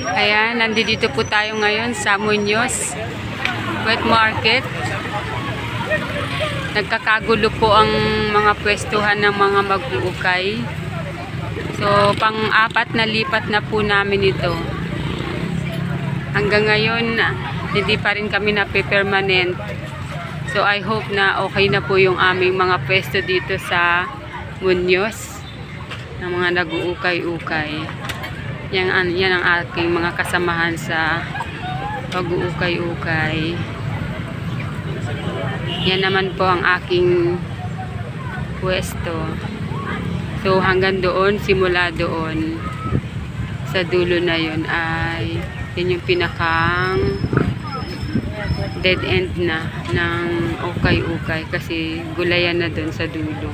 Ayan, nandito po tayo ngayon sa Muñoz Wet Market. Nagkakagulo po ang mga pwestuhan ng mga mag-uukay. So, pang-apat na lipat na po namin ito. Hanggang ngayon, hindi pa rin kami nape-permanent. So, I hope na okay na po yung aming mga pwesto dito sa Muñoz ng mga nag-uukay-ukay. Yan, an- yan ang aking mga kasamahan sa pag-uukay-ukay. Yan naman po ang aking pwesto. So hanggang doon, simula doon, sa dulo na yun ay yun yung pinakang dead end na ng ukay-ukay kasi gulayan na doon sa dulo.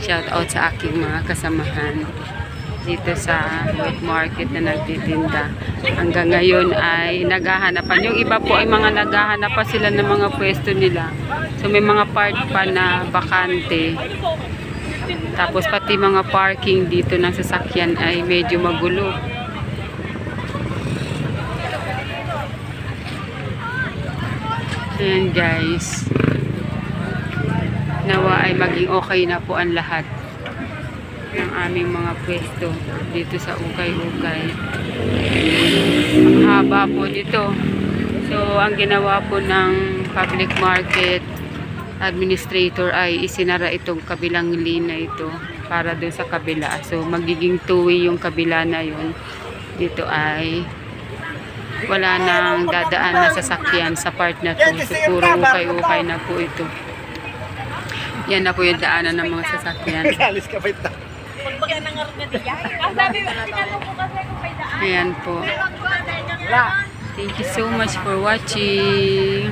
Shout out sa aking mga kasamahan dito sa wet market na nagtitinda. Hanggang ngayon ay naghahanapan. Yung iba po ay mga naghahanap pa sila ng mga pwesto nila. So may mga part pa na bakante. Tapos pati mga parking dito ng sasakyan ay medyo magulo. Ayan guys. Ay maging okay na po ang lahat ng aming mga pwesto dito sa Ukay-Ukay. Ang haba po dito. So, ang ginawa po ng public market administrator ay isinara itong kabilang lina ito para doon sa kabila. So, magiging two-way yung kabila na yun. Dito ay wala nang dadaan na sasakyan sa part na to. So, puro ukay-ukay na po ito. Yan na po yung daanan ng mga sasakyan. Alis ka pa ito. Ayan po. Thank you so much for watching.